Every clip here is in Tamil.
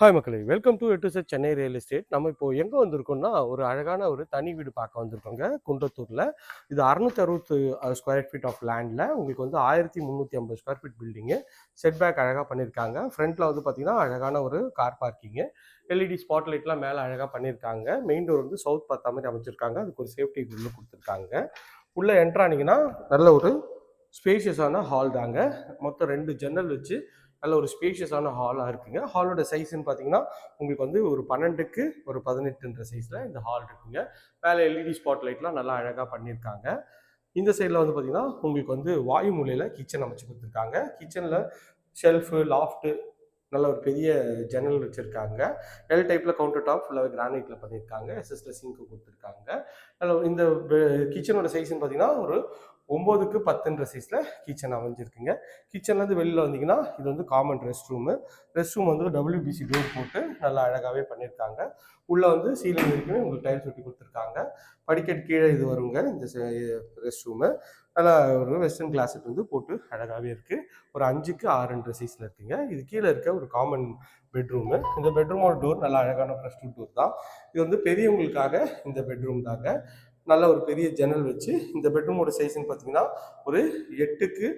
ஹாய் மக்களே. வெல்கம் டு எட்டு சார் சென்னை ரியல் எஸ்டேட் நம்ம இப்போ எங்கே வந்திருக்கோம்னா ஒரு அழகான ஒரு தனி வீடு பார்க்க வந்திருக்கோங்க. குன்றத்தூரில். இது அறுநூத்தி அறுபத்து ஸ்கொயர் ஃபீட் ஆஃப் லேண்டில் உங்களுக்கு வந்து ஆயிரத்தி முந்நூற்றி ஐம்பது square feet building set back அழகாக பண்ணியிருக்காங்க. ஃப்ரண்ட்டில் வந்து பார்த்திங்கன்னா அழகான ஒரு கார் பார்க்கிங்கு எல்இடி ஸ்பாட் லைட்லாம் மேலே அழகாக பண்ணியிருக்காங்க. மெயின் டோர் வந்து சவுத் பார்த்தா மாதிரி அமைச்சிருக்காங்க. அதுக்கு ஒரு சேஃப்டி உள்ளே கொடுத்துருக்காங்க. உள்ளே என்ட்ரானிங்கன்னா நல்ல ஒரு ஸ்பேஷியஸான ஹால் தாங்க. மொத்தம் ரெண்டு ஜன்னல் வச்சு நல்ல ஒரு ஸ்பேஷியஸான ஹாலாக இருக்குங்க. ஹாலோட சைஸ்ன்னு பார்த்தீங்கன்னா உங்களுக்கு வந்து ஒரு பன்னெண்டுக்கு ஒரு பதினெட்டுன்ற சைஸில் இந்த ஹால் இருக்குங்க. மேலே எல்இடி ஸ்பாட் லைட்லாம் நல்லா அழகாக பண்ணியிருக்காங்க இந்த சைடில் வந்து பார்த்தீங்கன்னா உங்களுக்கு வந்து வாயு மூலையில் கிச்சன் அமைச்சு கொடுத்துருக்காங்க. கிச்சனில் ஷெல்ஃபு லாஃப்ட்டு நல்ல ஒரு பெரிய ஜன்னல் வச்சுருக்காங்க. எல் டைப்பில் கவுண்டர் டாப் ஃபுல்லாகவே கிரானைட்டில் பண்ணியிருக்காங்க எஸ்எஸ்ல சிங்க்கு கொடுத்துருக்காங்க. இந்த கிச்சனோட சைஸ்ன்னு பார்த்தீங்கன்னா ஒரு ஒம்போதுக்கு பத்துன்ற சைஸில் கிச்சன் அமைஞ்சிருக்குங்க. கிச்சன்லேருந்து வெளியில் வந்தீங்கன்னா இது வந்து common rest room rest room வந்து டபிள்யூபிசி டோர் போட்டு நல்லா அழகாகவே பண்ணியிருக்காங்க. உள்ளே வந்து சீலிங் வரைக்கும் உங்களுக்கு டைல்ஸ் ஒட்டி கொடுத்துருக்காங்க. படிக்கட்டு கீழே இது வருங்க இந்த ரெஸ்ட் ரூமு நல்லா ஒரு வெஸ்டர்ன் கிளாஸுக்கு வந்து போட்டு அழகாகவே இருக்குது ஒரு அஞ்சுக்கு ஆறுன்ற சைஸில் இருக்குங்க. இது கீழே இருக்க ஒரு காமன் பெட்ரூமு இந்த பெட்ரூமோட டோர் நல்லா அழகான ப்ரெஷ் டோர் தான். இது வந்து பெரியவங்களுக்காக இந்த பெட்ரூம் தாங்க. நல்ல ஒரு பெரிய ஜன்னல் வச்சு இந்த பெட்ரூமோட சைஸ்ன்னு பார்த்தீங்கன்னா ஒரு எட்டுக்கு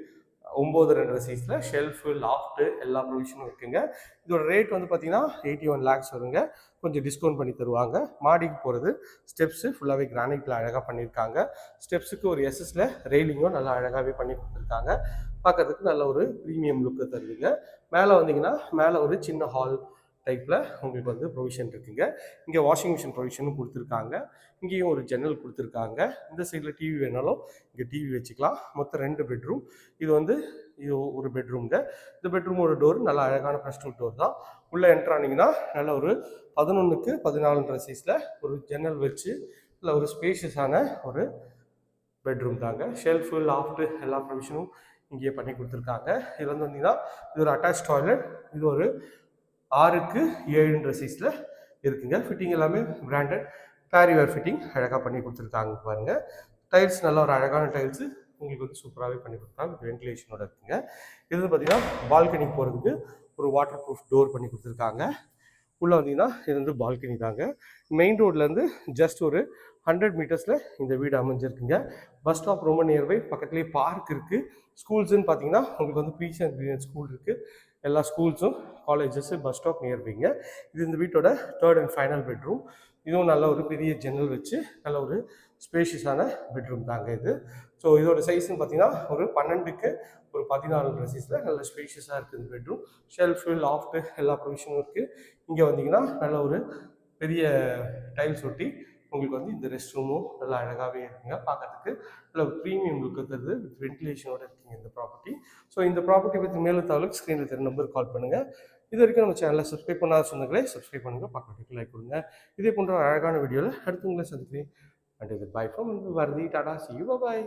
ஒம்பது ரெண்டரை சைஸில் ஷெல்ஃபு லாஃப்ட்டு எல்லா ப்ரொவிஷனும் இருக்குங்க. இதோட ரேட் வந்து பார்த்தீங்கன்னா எயிட்டி ஒன் லேக்ஸ் வருங்க. கொஞ்சம் டிஸ்கவுண்ட் பண்ணி தருவாங்க. மாடிக்கு போகிறது ஸ்டெப்ஸு ஃபுல்லாகவே கிரானைட்டில் அழகாக பண்ணியிருக்காங்க ஸ்டெப்ஸுக்கு ஒரு எஸ்எஸில் ரெயிலிங்கும் நல்லா அழகாகவே பண்ணி கொடுத்துருக்காங்க. பார்க்கறதுக்கு நல்ல ஒரு ப்ரீமியம் லுக்கு தருதுங்க. மேலே வந்தீங்கன்னா மேலே ஒரு சின்ன ஹால் டைப்பில் உங்களுக்கு வந்து ப்ரொவிஷன் இருக்குங்க. இங்கே வாஷிங் மிஷின் ப்ரொவிஷனும் கொடுத்துருக்காங்க. இங்கேயும் ஒரு ஜன்னல் கொடுத்துருக்காங்க. இந்த சைடில் டிவி வேணாலும் இங்கே டிவி வச்சுக்கலாம். மொத்தம் ரெண்டு பெட்ரூம் இது வந்து இது ஒரு பெட்ரூம்ங்க இந்த பெட்ரூமோட டோர் நல்லா அழகான ப்ரெஸ்டூல் டோர் தான். உள்ளே என்ட்ரானிங்கன்னா நல்ல ஒரு பதினொன்றுக்கு பதினாலுன்ற சைஸில் ஒரு ஜன்னல் வச்சு இல்லை ஒரு ஸ்பேஷியஸான ஒரு பெட்ரூம் தாங்க. ஷெல்ஃபு லாஃப்ட்டு எல்லா ப்ரொவிஷனும் இங்கேயே பண்ணி கொடுத்துருக்காங்க. இதில் வந்து வந்தீங்கன்னா இது ஒரு அட்டாச் டாய்லெட் இது ஒரு ஆறுக்கு ஏழுன்ற சைஸில் இருக்குங்க. ஃபிட்டிங் எல்லாமே பிராண்டட் பேரிவேர் ஃபிட்டிங் அழகாக பண்ணி கொடுத்துருக்காங்க பாருங்கள் டைல்ஸ் நல்ல ஒரு அழகான டைல்ஸு உங்களுக்கு வந்து சூப்பராகவே பண்ணி கொடுத்தாங்க வென்டிலேஷனோட இருக்குங்க. இது வந்து பார்த்தீங்கன்னா பால்கனி போகிறதுக்கு ஒரு வாட்டர் ப்ரூஃப் டோர் பண்ணி கொடுத்துருக்காங்க. உள்ளே வந்தீங்கன்னா இது வந்து பால்கனி தாங்க. மெயின் ரோட்லேருந்து ஜஸ்ட் ஒரு ஹண்ட்ரட் மீட்டர்ஸில் இந்த வீடு அமைஞ்சிருக்குங்க. பஸ் ஸ்டாப் ரொம்ப நியர்பை பக்கத்துலேயே பார்க் இருக்குது ஸ்கூல்ஸுன்னு பார்த்தீங்கன்னா உங்களுக்கு வந்து பீச் அண்ட் ஸ்கூல் இருக்குது எல்லா ஸ்கூல்ஸும் காலேஜஸும் பஸ் ஸ்டாப் நியர்பைங்க இது இந்த வீட்டோட தேர்ட் அண்ட் ஃபைனல் பெட்ரூம் இதுவும் நல்ல ஒரு பெரிய ஜன்னல் வச்சு நல்ல ஒரு ஸ்பேஷியஸான பெட்ரூம் தாங்க இது. ஸோ இதோட சைஸ்ன்னு பார்த்தீங்கன்னா ஒரு பன்னெண்டுக்கு ஒரு பதினாலு ட்ரெஸ்ஸஸில் நல்ல ஸ்பேஷியஸாக இருக்குது இந்த பெட்ரூம் ஷெல்ஃபு லாஃப்ட்டு எல்லா ப்ரொவிஷனும் இருக்குது இங்கே வந்தீங்கன்னா நல்ல ஒரு பெரிய டைல்ஸ் ஒட்டி உங்களுக்கு வந்து இந்த ரெஸ்ட் ரூமும் நல்லா அழகாகவே இருக்குங்க பார்க்கறதுக்கு. நல்ல ப்ரீமியம் லுக் வித் வென்டிலேஷனோட இருக்குங்க இந்த ப்ராப்பர்ட்டி ஸோ இந்த ப்ராப்பர்ட்டி பற்றி மேலே தகவலுக்கு ஸ்க்ரீனில் தெரிய நம்பர் கால் பண்ணுங்கள் இது வரைக்கும் நம்ம சேனலை சப்ஸ்கிரைப் பண்ணாத சொந்தங்களே சப்ஸ்கிரைப் பண்ணுங்கள் பக்கத்துக்கு லைக் கொடுங்க. இதே போன்ற அழகான வீடியோவில் அடுத்து உங்களை சந்திக்கிறேன். அண்ட் இது bye from Varathi tata see you bye